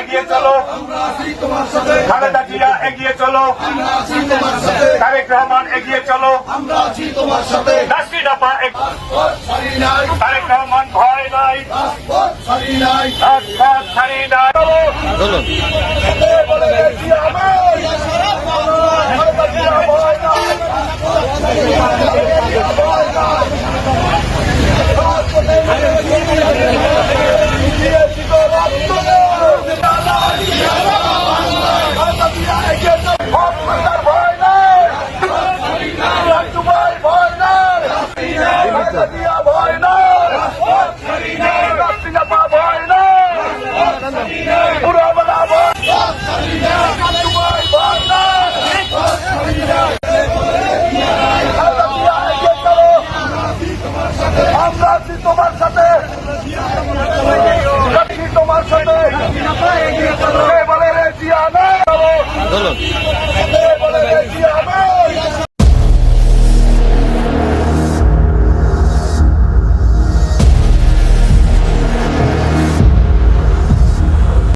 এগিয়ে চলো। খালেদা জিয়া এগিয়ে চলো। তারেক রহমান এগিয়ে চলো। ছাড়ি নাই তারেক রহমান ভয় নাই। ছাড়ি নাই। ছাড়ি নাই আমরা আছি তোমার সাথে। তোমার সাথে। কে বলে রে জিয়া না